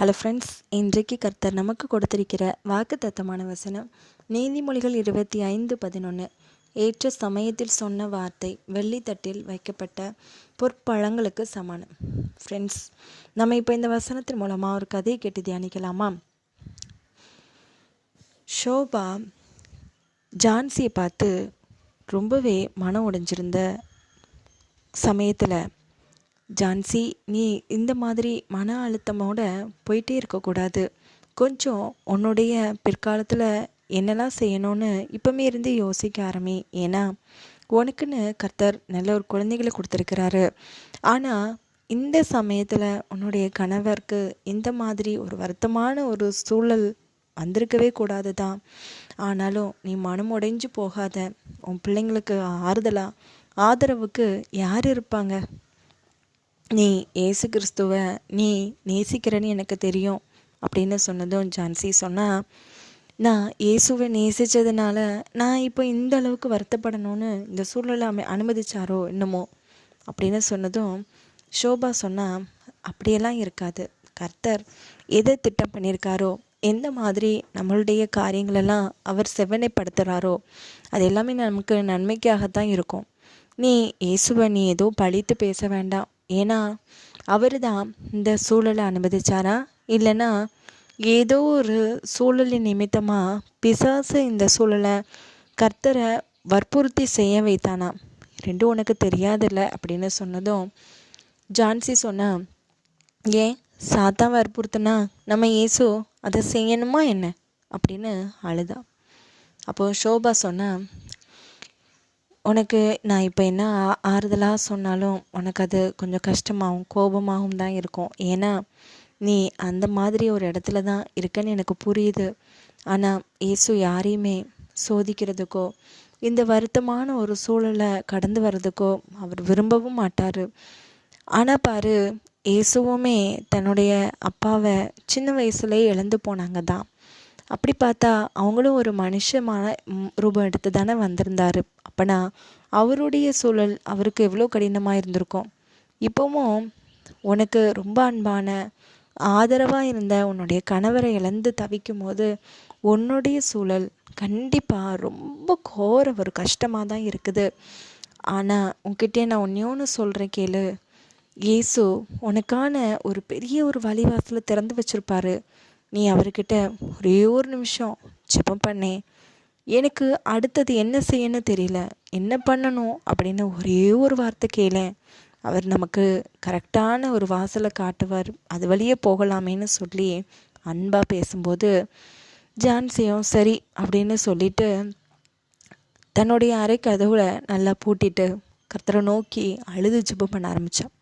Hello friends இன்றைக்கு கர்த்தர் நமக்கு கொடுத்திருக்கிற வாக்குத்தத்தமான வசனம் நீதிமொழிகள் இருபத்தி ஐந்து பதினொன்று ஏற்ற சமயத்தில் சொன்ன வார்த்தை வெள்ளித்தட்டில் வைக்கப்பட்ட பொற்பழங்களுக்கு சமானம் ஃப்ரெண்ட்ஸ் நம்ம இப்போ இந்த வசனத்தின் மூலமாக ஒரு கதையை கேட்டு தியானிக்கலாமா? ஷோபா ஜான்சியை பார்த்து ரொம்பவே மனம் உடைஞ்சிருந்த சமயத்தில் ஜான்சி நீ இந்த மாதிரி மன அழுத்தமோட போயிட்டே இருக்கக்கூடாது. கொஞ்சம் உன்னுடைய பிற்காலத்தில் என்னெல்லாம் செய்யணும்னு இப்போமே இருந்து யோசிக்க ஆரம்பி. ஏன்னா உனக்குன்னு கர்த்தர் நல்ல ஒரு குழந்தைகளை கொடுத்துருக்கிறாரு. ஆனால் இந்த சமயத்தில் உன்னுடைய கணவருக்கு இந்த மாதிரி ஒரு வருத்தமான ஒரு சூழல் வந்திருக்கவே கூடாது தான். ஆனாலும் நீ மனம் உடைஞ்சு போகாத. உன் பிள்ளைங்களுக்கு ஆறுதலாக ஆதரவுக்கு யார் இருப்பாங்க? நீ ஏசு கிறிஸ்துவ நீ நேசிக்கிறன்னு எனக்கு தெரியும் அப்படின்னு சொன்னதும் ஜான்சி சொன்னா நான் இயேசுவை நேசித்ததுனால நான் இப்போ இந்த அளவுக்கு வருத்தப்படணும்னு இந்த சூழ்நிலை அமை அனுமதிச்சாரோ என்னமோ? அப்படின்னு சொன்னதும் ஷோபா சொன்னா அப்படியெல்லாம் இருக்காது. கர்த்தர் எதை திட்டம் பண்ணியிருக்காரோ எந்த மாதிரி நம்மளுடைய காரியங்களெல்லாம் அவர் செவ்வனைப்படுத்துகிறாரோ அது எல்லாமே நமக்கு நன்மைக்காகத்தான் இருக்கும். நீ இயேசுவை நீ ஏதோ பழித்து பேச வேண்டாம். ஏன்னா அவர் தான் இந்த சூழலை அனுமதிச்சாரா? இல்லைன்னா ஏதோ ஒரு சூழலின் நிமித்தமாக பிசாசு இந்த சூழலை கர்த்தரை வற்புறுத்தி செய்ய வைத்தானா? ரெண்டும் உனக்கு தெரியாதில்ல அப்படின்னு சொன்னதும் ஜான்சி சொன்னா ஏன் சாத்தா வற்புறுத்தினா நம்ம ஏசு அதை செய்யணுமா என்ன? அப்படின்னு அழுதா. அப்போது ஷோபா சொன்னா உனக்கு நான் இப்போ என்ன ஆ- ஆறுதலாக சொன்னாலும் உனக்கு அது கொஞ்சம் கஷ்டமாகவும் கோபமாகவும் தான் இருக்கும். ஏன்னா நீ அந்த மாதிரி ஒரு இடத்துல தான் இருக்கன்னு எனக்கு புரியுது. ஆனால் இயேசு யாரையுமே சோதிக்கிறதுக்கோ இந்த வருத்தமான ஒரு சூழலை கடந்து வர்றதுக்கோ அவர் விரும்பவும் மாட்டார். ஆனால் பாரு இயேசுவுமே தன்னுடைய அப்பாவை சின்ன வயசுலேயே இழந்து போனாங்க தான். அப்படி பார்த்தா அவங்களும் ஒரு மனுஷமான ரூபம் எடுத்து தானே வந்திருந்தாரு. அப்போனா அவருடைய சூழல் அவருக்கு எவ்வளோ கடினமாக இருந்திருக்கும். இப்போவும் உனக்கு ரொம்ப அன்பான ஆதரவாக இருந்த உன்னுடைய கணவரை இழந்து தவிக்கும் போது உன்னுடைய சூழல் கண்டிப்பாக ரொம்ப கோர ஒரு கஷ்டமாக தான் இருக்குது. ஆனால் உன்கிட்ட நான் ஒன்றே ஒன்று சொல்கிறேன் கேளு. இயேசு உனக்கான ஒரு பெரிய ஒரு வழிவாசலை திறந்து வச்சிருப்பாரு. நீ அவர்கிட்ட ஒரே ஒரு நிமிஷம் ஜெபம் பண்ணே. எனக்கு அடுத்தது என்ன செய்யணும் தெரியல. என்ன பண்ணணும் அப்படின்னு ஒரே ஒரு வார்த்தை கேளேன் அவர் நமக்கு கரெக்டான ஒரு வாசலை காட்டுவார். அது வழியே போகலாமேன்னு சொல்லி அன்பாக பேசும்போது ஜான்சியும் சரி அப்படின்னு சொல்லிட்டு தன்னுடைய அறை கதவுல நல்லா பூட்டிட்டு கர்த்தரை நோக்கி அழுது ஜெபம் பண்ண ஆரம்பித்தான்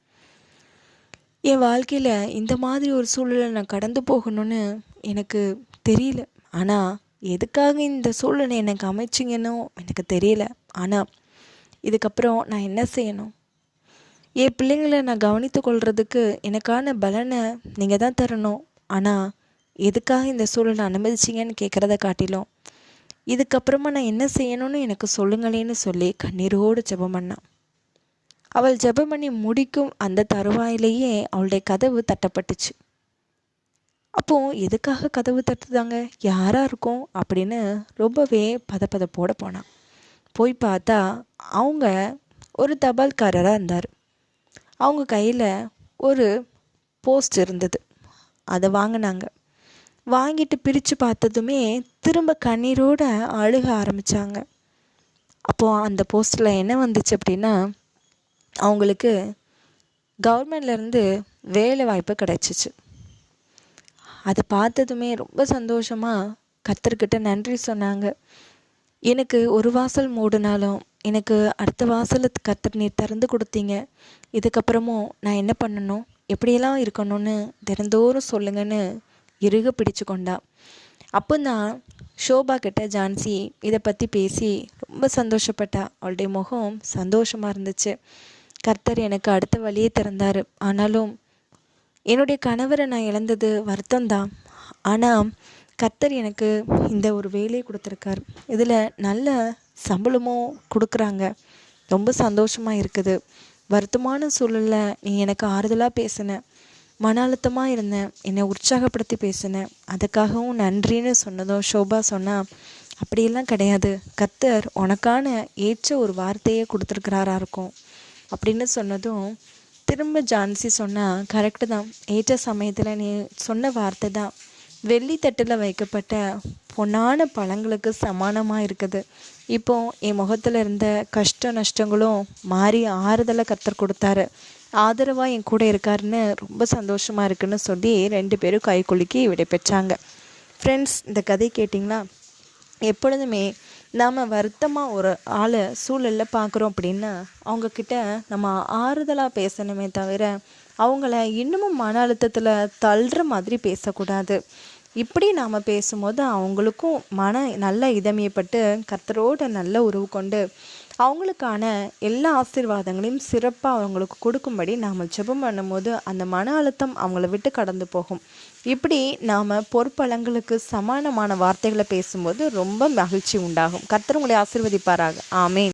என் வாழ்க்கையில் இந்த மாதிரி ஒரு சூழலை நான் கடந்து போகணும்னு எனக்கு தெரியல. ஆனால் எதுக்காக இந்த சூழலை எனக்கு அமைச்சிங்கன்னு எனக்கு தெரியல. ஆனால் இதுக்கப்புறம் நான் என்ன செய்யணும்? என் பிள்ளைங்களை நான் கவனித்து கொள்கிறதுக்கு எனக்கான பலனை நீங்கள் தான் தரணும். ஆனால் எதுக்காக இந்த சூழலை அனுமதிச்சிங்கன்னு கேட்குறத காட்டிலும் இதுக்கப்புறமா நான் என்ன செய்யணும்னு எனக்கு சொல்லுங்களேன்னு சொல்லி கண்ணீரோடு ஜெபம் பண்ணான். அவள் ஜெபம் பண்ணி முடிக்கும் அந்த தருவாயிலேயே அவளுடைய கதவு தட்டப்பட்டுச்சு. அப்போ எதுக்காக கதவு தட்டுதாங்க? யாரா இருக்கும்? அப்படின்னு ரொம்பவே பதப்பதப்போட போனான் போய் பார்த்தா அவங்க ஒரு தபால்காரராக இருந்தார். அவங்க கையில் ஒரு போஸ்ட் இருந்தது. அதை வாங்கினாங்க. வாங்கிட்டு பிரித்து பார்த்ததுமே திரும்ப கண்ணீரோடு அழுக ஆரம்பித்தாங்க அப்போது அந்த போஸ்ட்டில் என்ன வந்துச்சு அப்படின்னா அவங்களுக்கு கவர்மெண்ட்லேருந்து வேலை வாய்ப்பு கிடைச்சிச்சு. அதை பார்த்ததுமே ரொம்ப சந்தோஷமாக கத்தர்கிட்ட நன்றி சொன்னாங்க. எனக்கு ஒரு வாசல் மூடினாலும் எனக்கு அடுத்த வாசலை கத்தர் நீர் திறந்து கொடுத்தீங்க. இதுக்கப்புறமும் நான் என்ன பண்ணணும்? எப்படியெல்லாம் இருக்கணும்னு தினந்தோறும் சொல்லுங்கன்னு இறுக பிடிச்சு கொண்டா. அப்போ தான் ஷோபா கிட்ட ஜான்சி இதை பற்றி பேசி ரொம்ப சந்தோஷப்பட்டா. அவளுடைய முகம் சந்தோஷமாக இருந்துச்சு. கர்த்தர் எனக்கு அடுத்த வழியே திறந்தார். ஆனாலும் என்னுடைய கணவரை நான் இழந்தது வருத்தம்தான். ஆனால் கர்த்தர் எனக்கு இந்த ஒரு வேலையை கொடுத்துருக்காரு. இதில் நல்ல சம்பளமும் கொடுக்குறாங்க. ரொம்ப சந்தோஷமாக இருக்குது. வருத்தமான சூழலில் நீ எனக்கு ஆறுதலாக பேசின. மன அழுத்தமாக இருந்தேன் என்னை உற்சாகப்படுத்தி பேசினேன் அதுக்காகவும் நன்றின்னு சொன்னதும் ஷோபா சொன்னால் அப்படியெல்லாம் கிடையாது. கத்தர் உனக்கான ஏற்ற ஒரு வார்த்தையே கொடுத்துருக்கிறாரா இருக்கும். அப்படின்னு சொன்னதும் திரும்ப ஜான்சி சொன்னால் கரெக்டு தான். ஏற்ற சமயத்தில் நீ சொன்ன வார்த்தை தான். வெள்ளித்தட்டில் வைக்கப்பட்ட பொன்னான பழங்களுக்கு சமானமாக இருக்குது. இப்போ என் முகத்தில் இருந்த கஷ்ட நஷ்டங்களும் மாறி ஆறுதலை கத்தர் கொடுத்தாரு. ஆதரவாக என் கூட இருக்காருன்னு ரொம்ப சந்தோஷமாக இருக்குன்னு சொல்லி ரெண்டு பேரும் கை குலுக்கி விடை பெற்றாங்க. ஃப்ரெண்ட்ஸ் இந்த கதை கேட்டிங்களா எப்பொழுதுமே நாம் வருத்தமாக ஒரு ஆளை சூழலில் பார்க்குறோம் அப்படின்னா அவங்கக்கிட்ட நம்ம ஆறுதலாக பேசணுமே தவிர அவங்கள இன்னமும் மன அழுத்தத்தில் தள்ளுற மாதிரி பேசக்கூடாது. இப்படி நாம் பேசும்போது அவங்களுக்கும் மன நல்ல இதமியப்பட்டு கர்த்தரோட நல்ல உறவு கொண்டு அவங்களுக்கான எல்லா ஆசீர்வாதங்களையும் சிறப்பாக அவங்களுக்கு கொடுக்கும்படி நாம் ஜெபம் பண்ணும்போது அந்த மன அழுத்தம் அவங்கள விட்டு கடந்து போகும். இப்படி நாம் பொற்பழங்களுக்கு சமானமான வார்த்தைகளை பேசும்போது ரொம்ப மகிழ்ச்சி உண்டாகும். கர்த்தர் உங்களை ஆசீர்வதிப்பாராக. ஆமே